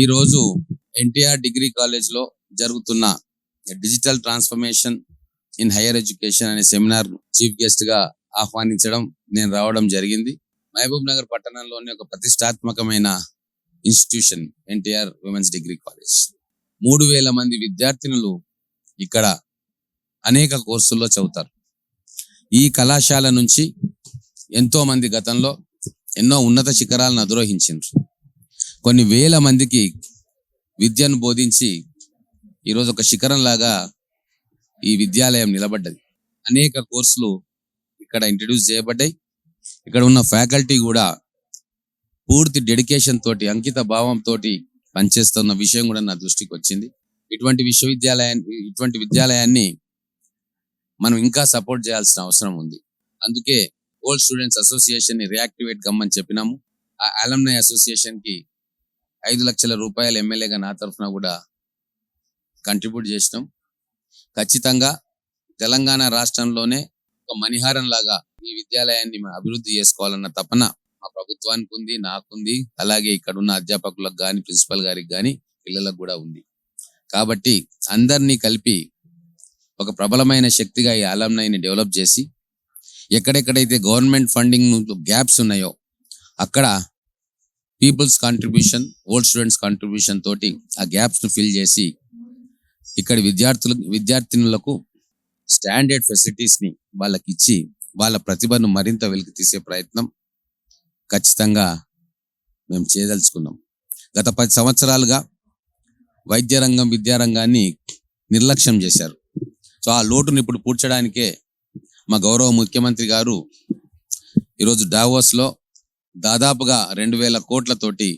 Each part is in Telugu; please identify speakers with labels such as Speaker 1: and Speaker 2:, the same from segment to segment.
Speaker 1: ఈరోజు ఎన్టీఆర్ డిగ్రీ కాలేజ్లో జరుగుతున్న digital transformation in higher education అనే సెమినార్ చీఫ్ గెస్ట్గా ఆహ్వానించడం నేను రావడం జరిగింది. మహబూబ్ నగర్ పట్టణంలోని ఒక ప్రతిష్టాత్మకమైన institution NTR women's degree college. మూడు వేల మంది విద్యార్థినులు ఇక్కడ అనేక కోర్సుల్లో చదువుతారు. ఈ కళాశాల నుంచి ఎంతో మంది గతంలో ఎన్నో ఉన్నత శిఖరాలను అధిరోహించారు కొన్ని వేల మందికి విద్యను బోధించి ఈరోజు ఒక శిఖరం లాగా ఈ విద్యాలయం నిలబడ్డది. అనేక కోర్సులు ఇక్కడ ఇంట్రడ్యూస్ చేయబడ్డాయి. ఇక్కడ ఉన్న ఫ్యాకల్టీ కూడా పూర్తి డెడికేషన్ తోటి అంకిత భావం తోటి పనిచేస్తున్న విషయం కూడా నా దృష్టికి వచ్చింది. ఇటువంటి విశ్వవిద్యాలయాన్ని ఇటువంటి విద్యాలయాన్ని మనం ఇంకా సపోర్ట్ చేయాల్సిన అవసరం ఉంది. అందుకే ఓల్డ్ స్టూడెంట్స్ అసోసియేషన్ని రియాక్టివేట్ కమ్మని చెప్పినాము. ఆ అలమ్నై అసోసియేషన్కి ఐదు లక్షల రూపాయలు ఎమ్మెల్యేగా నా తరఫున కూడా కంట్రిబ్యూట్ చేసినాం. ఖచ్చితంగా తెలంగాణ రాష్ట్రంలోనే ఒక మణిహారం లాగా ఈ విద్యాలయాన్ని మనం అభివృద్ధి చేసుకోవాలన్న తపన మా ప్రభుత్వానికి ఉంది నాకుంది. అలాగే ఇక్కడ ఉన్న అధ్యాపకులకు కానీ ప్రిన్సిపల్ గారికి కానీ పిల్లలకు కూడా ఉంది. కాబట్టి అందరినీ కలిపి ఒక ప్రబలమైన శక్తిగా ఈ అలమ్నైని డెవలప్ చేసి ఎక్కడెక్కడైతే గవర్నమెంట్ ఫండింగ్ గ్యాప్స్ ఉన్నాయో అక్కడ people's contribution old students contribution తోటి ఆ గ్యాప్స్ను ఫిల్ చేసి ఇక్కడ విద్యార్థులు విద్యార్థినులకు స్టాండర్డ్ ఫెసిలిటీస్ని వాళ్ళకి ఇచ్చి వాళ్ళ ప్రతిభను మరింత వెలికి తీసే ప్రయత్నం ఖచ్చితంగా మేము చేయదలుచుకున్నాం. గత పది సంవత్సరాలుగా వైద్య రంగం విద్యారంగాన్ని నిర్లక్ష్యం చేశారు. సో ఆ లోటును ఇప్పుడు పూడ్చడానికే మా గౌరవ ముఖ్యమంత్రి గారు ఈరోజు డావోస్లో దాదాపుగా రెండు వేల కోట్లతోటి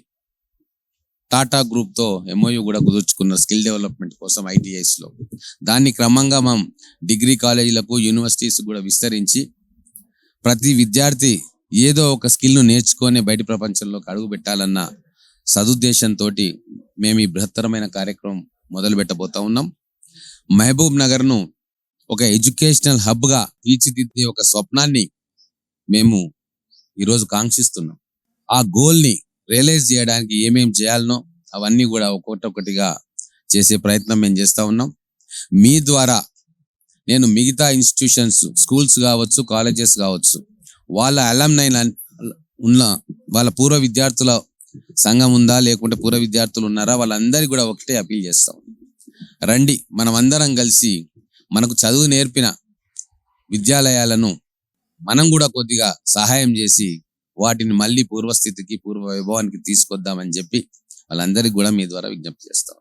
Speaker 1: టాటా గ్రూప్తో ఎంఓయూ కూడా కుదుర్చుకున్నారు స్కిల్ డెవలప్మెంట్ కోసం ఐటీఐస్లో దాన్ని క్రమంగా మనం డిగ్రీ కాలేజీలకు యూనివర్సిటీస్ కూడా విస్తరించి ప్రతి విద్యార్థి ఏదో ఒక స్కిల్ను నేర్చుకొని బయట ప్రపంచంలోకి అడుగు పెట్టాలన్న సదుద్దేశంతో మేము ఈ బృహత్తరమైన కార్యక్రమం మొదలు పెట్టబోతా ఉన్నాం. మహబూబ్ నగర్ను ఒక ఎడ్యుకేషనల్ హబ్గా తీర్చిదిద్దే ఒక స్వప్నాన్ని మేము ఈరోజు కాంక్షిస్తున్నాం. ఆ గోల్ని రియలైజ్ చేయడానికి ఏమేం చేయాలనో అవన్నీ కూడా ఒక్కొక్కటిగా చేసే ప్రయత్నం మేము చేస్తా ఉన్నాం. మీ ద్వారా నేను మిగతా ఇన్స్టిట్యూషన్స్ స్కూల్స్ కావచ్చు కాలేజెస్ కావచ్చు వాళ్ళ అలమ్నైన్ ఉన్న వాళ్ళ పూర్వ విద్యార్థుల సంఘం ఉందా లేకుంటే పూర్వ విద్యార్థులు ఉన్నారా వాళ్ళందరికీ కూడా ఒకటే అప్పీల్ చేస్తాం రండి మనం అందరం కలిసి మనకు చదువు నేర్పిన విద్యాలయాలను మనం కూడా కొద్దిగా సహాయం చేసి వాటిని మళ్ళీ పూర్వస్థితికి పూర్వ వైభవానికి తీసుకొద్దామని చెప్పి వాళ్ళందరికీ కూడా మీ ద్వారా విజ్ఞప్తి చేస్తాం